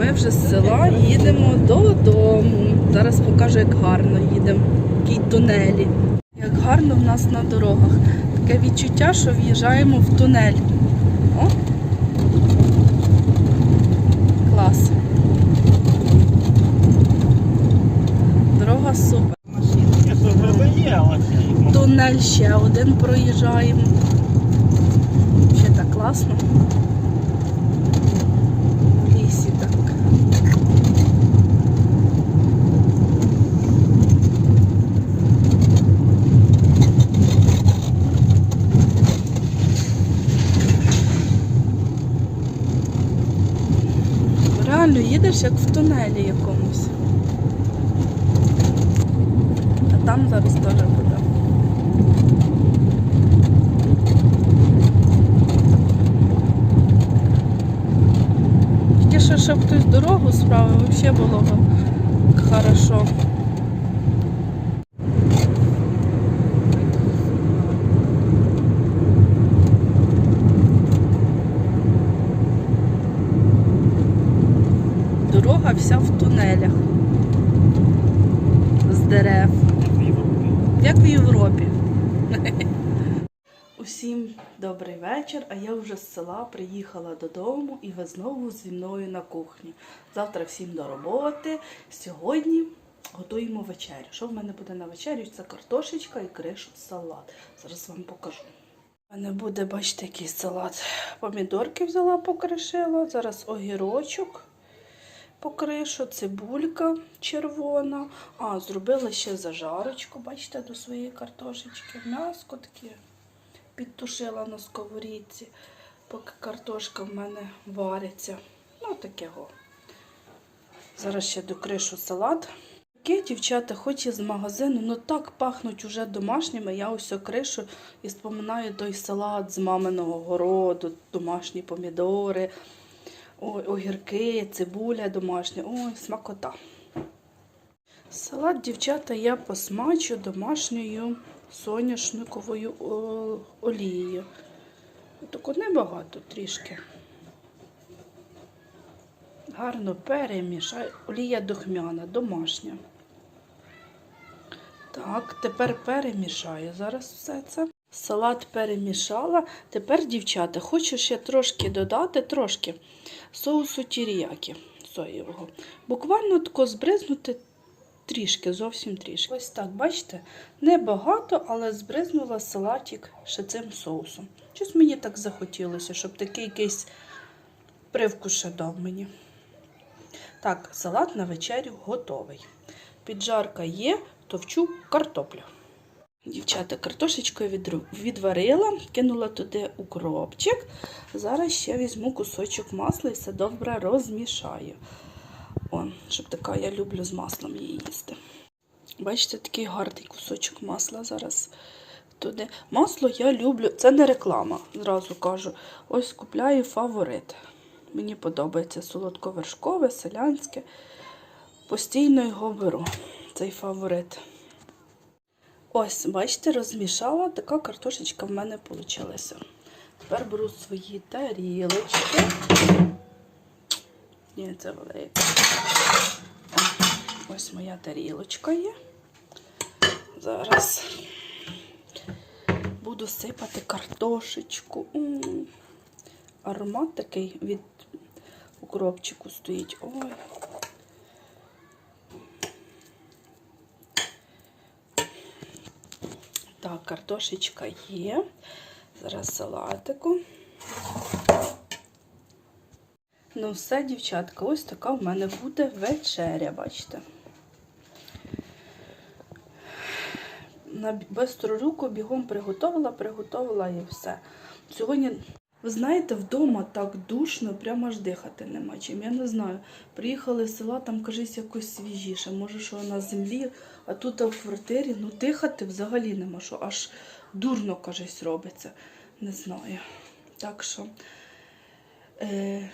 ми вже з села їдемо додому. Зараз покажу, як гарно їдемо. Якій тунелі. Як гарно в нас на дорогах. Таке відчуття, що в'їжджаємо в тунель. О! Клас. Дорога супер. Тунель ще один проїжджаємо. Ще так класно. В лісі так. Реально їдеш як в тунелі якомусь. А там зараз теж буде. Тільки що, щоб хтось дорогу справив, взагалі було б хорошо. Дорога вся в тунелях. З дерев. Як в Європі. Усім добрий вечір, а я вже з села приїхала додому і ви знову зі мною на кухні. Завтра всім до роботи. Сьогодні готуємо вечерю. Що в мене буде на вечерю? Це картошечка і кришу салат. Зараз вам покажу. У мене буде, бачите, який салат. Помідорки взяла, покришила. Зараз огірочок покришу, цибулька червона. А, зробила ще зажарочку, бачите, до своєї картошечки. М'яско таке підтушила на сковорідці, поки картошка в мене вариться. Ну, такого. Зараз ще докришу салат. Такі дівчата, хоч і з магазину, ну так пахнуть уже домашніми. Я ось кришу і споминаю той салат з маминого городу, домашні помідори, ой, огірки, цибуля домашня. Ой, смакота. Салат, дівчата, я посмачу домашньою соняшниковою о, олією. Тако небагато трішки. Гарно перемішаю. Олія духмяна, домашня. Так, тепер перемішаю зараз все це. Салат перемішала. Тепер, дівчата, хочу ще трошки додати, трошки соусу тіріякі соєвого. Буквально тако збризнути трішки, зовсім трішки. Ось так, бачите, небагато, але збризнула салатик ще цим соусом. Щось мені так захотілося, щоб такий якийсь привкус ще дав мені. Так, салат на вечерю готовий. Піджарка є, товчу картоплю. Дівчата, картошечку відру- відварила, кинула туди укропчик. Зараз ще візьму кусочок масла і все добре розмішаю. О, щоб така я люблю з маслом її їсти. Бачите, такий гарний кусочок масла зараз туди. Масло я люблю, це не реклама, зразу кажу. Ось купляю фаворит. Мені подобається солодковершкове, селянське. Постійно його беру, цей фаворит. Ось, бачите, розмішала, така картошечка в мене вийшла. Тепер беру свої тарілочки. Ні, це велика. Ось моя тарілочка є. Зараз буду сипати картошечку. М, Аромат такий від укропчику стоїть. Ой. Так, картошечка є. Зараз салатику. Ну, все, дівчатка, ось така в мене буде вечеря, бачите. На бистру руку бігом приготувала, приготувала і все. Сьогодні, ви знаєте, вдома так душно, прямо аж дихати нема чим. Я не знаю. Приїхали з села, там, кажись, якось свіжіше. Може, що на землі, а тут в квартирі, ну дихати взагалі нема що. Аж дурно, кажись, робиться. Не знаю. Так що. Е,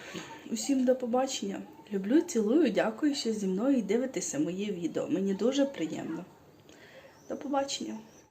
усім до побачення. Люблю, цілую, дякую, що зі мною дивитеся моє відео. Мені дуже приємно. До побачення.